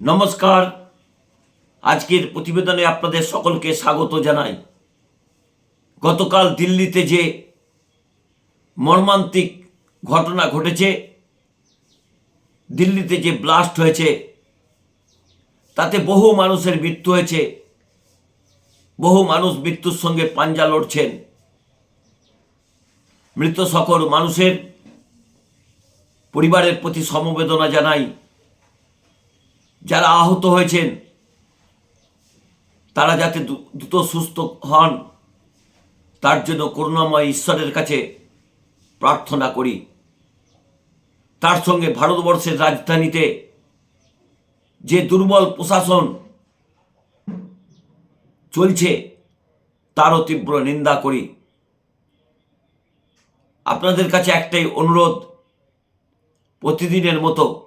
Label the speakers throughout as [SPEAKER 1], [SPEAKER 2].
[SPEAKER 1] নমস্কার। আজকের প্রতিবেদনে আপনাদের সকলকে স্বাগত জানাই। গতকাল দিল্লিতে যে মর্মান্তিক ঘটনা ঘটেছে, দিল্লিতে যে ব্লাস্ট হয়েছে, তাতে বহু মানুষের মৃত্যু হয়েছে, বহু মানুষ মৃত্যুর সঙ্গে পাঞ্জা লড়ছেন। মৃত সকল মানুষের পরিবারের প্রতি সমবেদনা জানাই। যারা আহত হয়েছেন, তারা যাতে দ্রু- দ্রুত সুস্থ হন, তার জন্য করুণাময় ঈশ্বরের কাছে প্রার্থনা করি। তার সঙ্গে ভারতবর্ষের রাজধানীতে যে দুর্বল প্রশাসন চলছে, তারও তীব্র নিন্দা করি। আপনাদের কাছে একটাই অনুরোধ, প্রতিদিনের মতো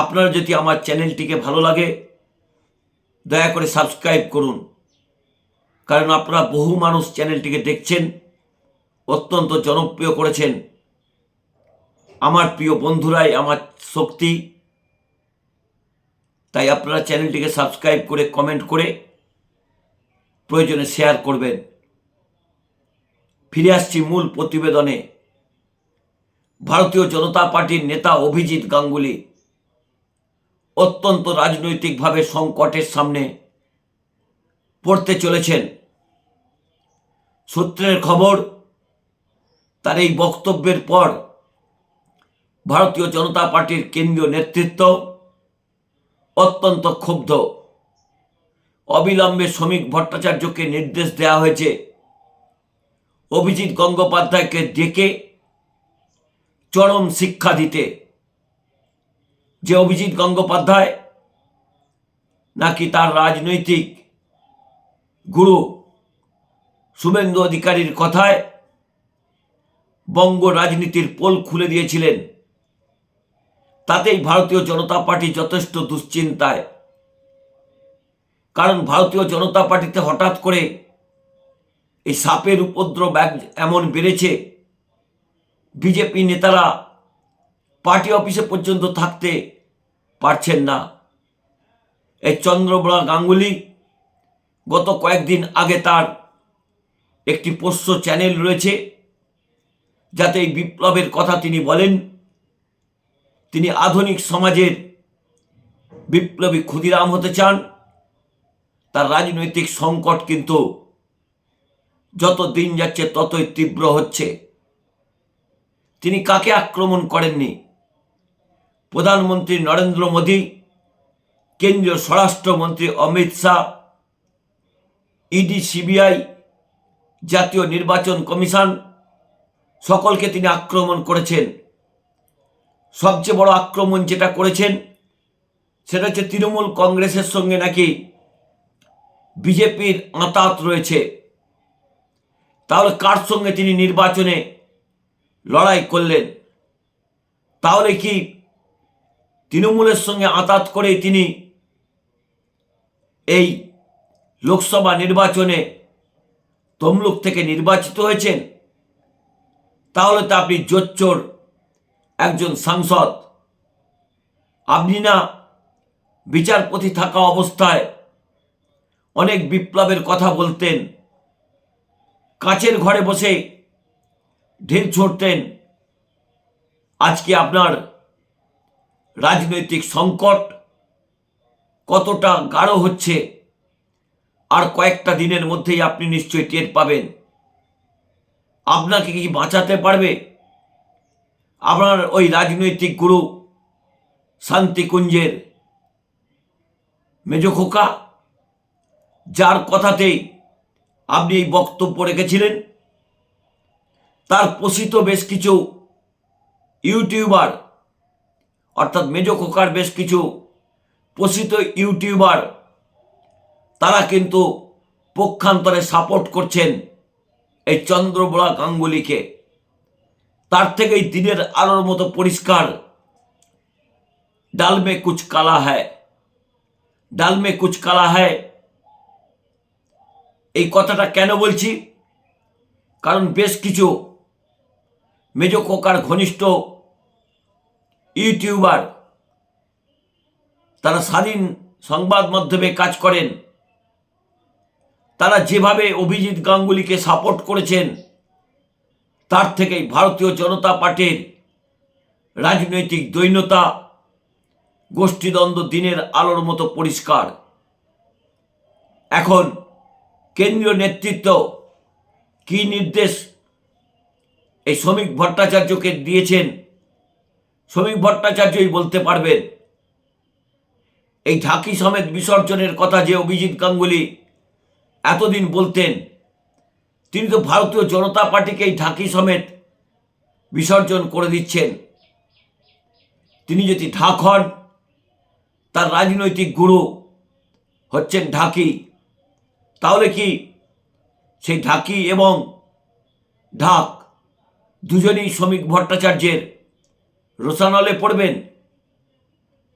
[SPEAKER 1] আপনার যদি আমার চ্যানেলটিকে ভালো লাগে, দয়া করে সাবস্ক্রাইব করুন। কারণ আপনারা বহু মানুষ চ্যানেলটিকে দেখছেন, অত্যন্ত জনপ্রিয় করেছেন। আমার প্রিয় বন্ধুরাই আমার শক্তি। তাই আপনারা চ্যানেলটিকে সাবস্ক্রাইব করে, কমেন্ট করে প্রয়োজনে শেয়ার করবেন। ফিরে আসছি মূল প্রতিবেদনে। ভারতীয় জনতা পার্টির নেতা অভিজিৎ গাঙ্গুলি। অত্যন্ত রাজনৈতিকভাবে সংকটের সামনে পড়তে চলেছেন। সূত্রের খবর, তার এই বক্তব্যের পর ভারতীয় জনতা পার্টির কেন্দ্রীয় নেতৃত্ব অত্যন্ত ক্ষুব্ধ। অবিলম্বে শ্রমিক ভট্টাচার্যকে নির্দেশ দেওয়া হয়েছে। অভিজিৎ গঙ্গোপাধ্যায়কে ডেকে চরম শিক্ষা দিতে। যে অভিজিৎ গঙ্গোপাধ্যায় নাকি তার রাজনৈতিক গুরু শুভেন্দু অধিকারীর কথায় বঙ্গ রাজনীতির পোল খুলে দিয়েছিলেন? তাতেই ভারতীয় জনতা পার্টি যথেষ্ট দুশ্চিন্তায়। কারণ ভারতীয় জনতা পার্টিতে হঠাৎ করে এই সাপের উপদ্রব এমন বেড়েছে, বিজেপি নেতারা পার্টি অফিসে পর্যন্ত থাকতে পারছেন না। এই চন্দ্রবড়া গাঙ্গুলি গত কয়েকদিন আগে তার একটি পোষ্য চ্যানেল রয়েছে, যাতে এই বিপ্লবের কথা তিনি বলেন। তিনি আধুনিক সমাজের বিপ্লবী ক্ষুদিরাম হতে চান। তার রাজনৈতিক সংকট কিন্তু যত দিন যাচ্ছে ততই তীব্র হচ্ছে। তিনি কাকে আক্রমণ করেননি? প্রধানমন্ত্রী নরেন্দ্র মোদী, কেন্দ্রীয় স্বরাষ্ট্রমন্ত্রী অমিত শাহ, ইডি, সিবিআই, জাতীয় নির্বাচন কমিশন, সকলকে তিনি আক্রমণ করেছেন। সবচেয়ে বড় আক্রমণ যেটা করেছেন, সেটা হচ্ছে তৃণমূল কংগ্রেসের সঙ্গে নাকি বিজেপির আঁতাত রয়েছে। তাহলে কার সঙ্গে তিনি নির্বাচনে লড়াই করলেন? তাহলে কি তৃণমূলের সঙ্গে আঁতাত করে তিনি এই লোকসভা নির্বাচনে তমলুক থেকে নির্বাচিত হয়েছেন। তাহলে তো আপনি জোচ্চোর একজন সাংসদ। আপনি না বিচারপতি থাকা অবস্থায় অনেক বিপ্লবের কথা বলতেন, কাচের ঘরে বসে ঢেল ছড়তেন। আজকে আপনার রাজনৈতিক সংকট কতটা গাঢ় হচ্ছে, আর কয়েকটা দিনের মধ্যেই আপনি নিশ্চয়ই টের পাবেন। আপনাকে কি বাঁচাতে পারবে? আপনার ওই রাজনৈতিক গুরু শান্তিকুঞ্জের মেজ খোকা, যার কথাতেই আপনি এই বক্তব্য রেখেছিলেন। তার পোষিত বেশ কিছু ইউটিউবার অর্থাৎ মেজ খোকার বেশ কিছু পোষিত ইউটিউবার, তারা কিন্তু পক্ষান্তরে সাপোর্ট করছেন এই চন্দ্রবড়া গাঙ্গুলিকে। তার থেকেই দিনের আলোর মতো পরিষ্কার। ডালমে কুচ কালা হ্যায়। ডালমে কুচ কালা হ্যায়। এই কথাটা কেন বলছি? কারণ বেশ কিছু মেজ কোকার ঘনিষ্ঠ ইউটিউবার। তারা স্বাধীন সংবাদ মাধ্যমে কাজ করেন। তারা যেভাবে অভিজিৎ গাঙ্গুলিকে সাপোর্ট করেছেন, তার থেকেই ভারতীয় জনতা পার্টির রাজনৈতিক দৈন্যতা গোষ্ঠীদ্বন্দ্ব দিনের আলোর মতো পরিষ্কার। এখন কেন্দ্রীয় নেতৃত্ব কি নির্দেশ এই শ্রমিক ভট্টাচার্যকে দিয়েছেন শ্রমিক ভট্টাচার্যই বলতে পারবেন। এই ঢাকি সমেত বিসর্জনের কথা যে অভিজিৎ গাঙ্গুলি এতদিন বলতেন, তিনি তো ভারতীয় জনতা পার্টিকে এই ঢাকি সমেত বিসর্জন করে দিচ্ছেন। তিনি যদি ঢাক হন, তার রাজনৈতিক গুরু হচ্ছেন ঢাকি। তাহলে কি সেই ঢাকি এবং ঢাক দুজনেই শ্রমিক ভট্টাচার্যের রোশানলে পড়বেন।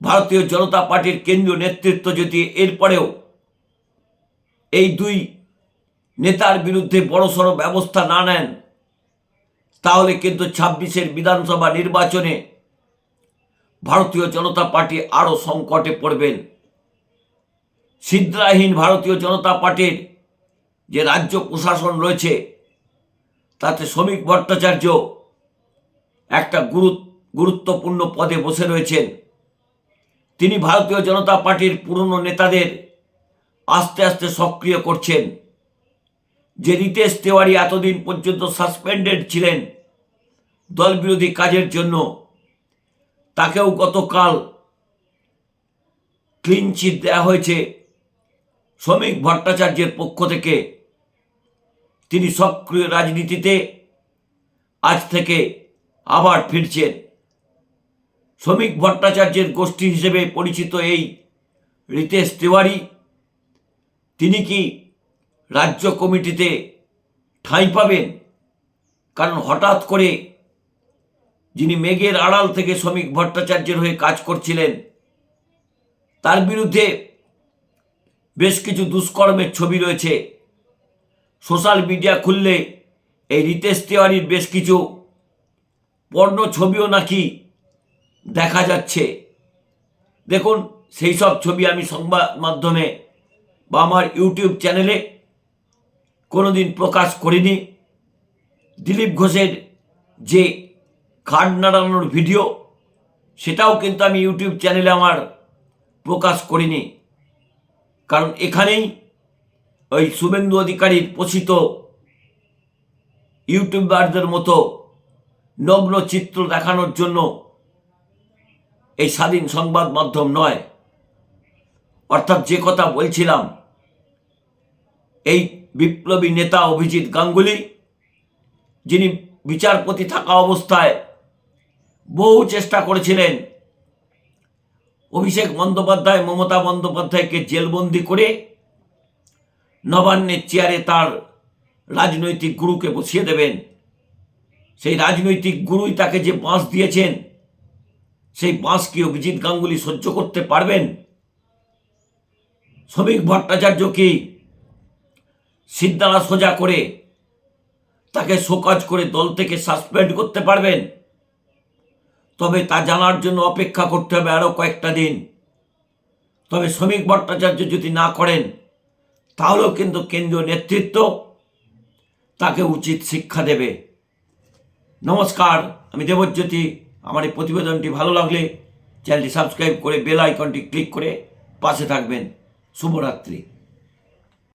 [SPEAKER 1] ভারতীয় জনতা পার্টির কেন্দ্রীয় নেতৃত্ব যদি এরপরেও এই দুই নেতার বিরুদ্ধে বড়সড় ব্যবস্থা না নেন, তাহলে কিন্তু ছাব্বিশের বিধানসভা নির্বাচনে ভারতীয় জনতা পার্টি আরও সংকটে পড়বেন। ছিদ্রাহীন ভারতীয় জনতা পার্টির যে রাজ্য প্রশাসন রয়েছে, তাতে শ্রমিক ভট্টাচার্য একটা গুরু- গুরুত্বপূর্ণ পদে বসে রয়েছেন। তিনি ভারতীয় জনতা পার্টির পুরনো নেতাদের আস্তে আস্তে সক্রিয় করছেন। যে রিতেশ তেওয়ারি এতদিন পর্যন্ত সাসপেন্ডেড ছিলেন দলবিরোধী কাজের জন্য, তাকেও গতকাল ক্লিন চিট দেওয়া হয়েছে শ্রমিক ভট্টাচার্যের পক্ষ থেকে। তিনি সক্রিয় রাজনীতিতে আজ থেকে আবার ফিরছেন। শ্রমিক ভট্টাচার্যের গোষ্ঠী হিসেবে পরিচিত এই রিতেশ তিওয়ারি, তিনি কি রাজ্য কমিটিতে ঠাঁই পাবেন? কারণ হঠাৎ করে যিনি মেঘের আড়াল থেকে শ্রমিক ভট্টাচার্যের হয়ে কাজ করছিলেন, তার বিরুদ্ধে বেশ কিছু দুষ্কর্মের ছবি রয়েছে। সোশ্যাল মিডিয়া খুললে এই রিতেশ তিওয়ারির বেশ কিছু পর্ণ ছবিও নাকি দেখা যাচ্ছে। দেখুন, সেই সব ছবি আমি সংবাদ মাধ্যমে বা আমার ইউটিউব চ্যানেলে কোনো দিন প্রকাশ করিনি। দিলীপ ঘোষের যে খাট নাড়ানোর ভিডিও, সেটাও কিন্তু আমি ইউটিউব চ্যানেলে আমার প্রকাশ করিনি। কারণ এখানেই ওই শুভেন্দু অধিকারীর পোষিত ইউটিউবারদের মতো নগ্ন চিত্র দেখানোর জন্য এই স্বাধীন সংবাদ মাধ্যম নয়। অর্থাৎ যে কথা বলছিলাম, এই বিপ্লবী নেতা অভিজিৎ গাঙ্গুলি, যিনি বিচারপতি থাকা অবস্থায় বহু চেষ্টা করেছিলেন অভিষেক বন্দ্যোপাধ্যায়, মমতা বন্দ্যোপাধ্যায়কে জেলবন্দি করে নবান্নের চেয়ারে তার রাজনৈতিক গুরুকে বসিয়ে দেবেন। সেই রাজনৈতিক গুরুই তাকে যে বাঁশ দিয়েছেন সেই বাঁশ কি অভিজিৎ গাঙ্গুলি সহ্য করতে পারবেন? শ্রমিক ভট্টাচার্য কি সিদ্ধারা সোজা করে তাকে শোকাজ করে দল থেকে সাসপেন্ড করতে পারবেন? তবে তা জানার জন্য অপেক্ষা করতে হবে আরও কয়েকটা দিন। তবে শ্রমিক ভট্টাচার্য যদি না করেন, তাহলেও কিন্তু কেন্দ্রীয় নেতৃত্ব তাকে উচিত শিক্ষা দেবে। নমস্কার, আমি দেবজ্যোতি। আমার এই প্রতিবেদনটি ভালো লাগলে চ্যানেলটি সাবস্ক্রাইব করে বেল আইকনটি ক্লিক করে পাশে থাকবেন। শুভরাত্রি।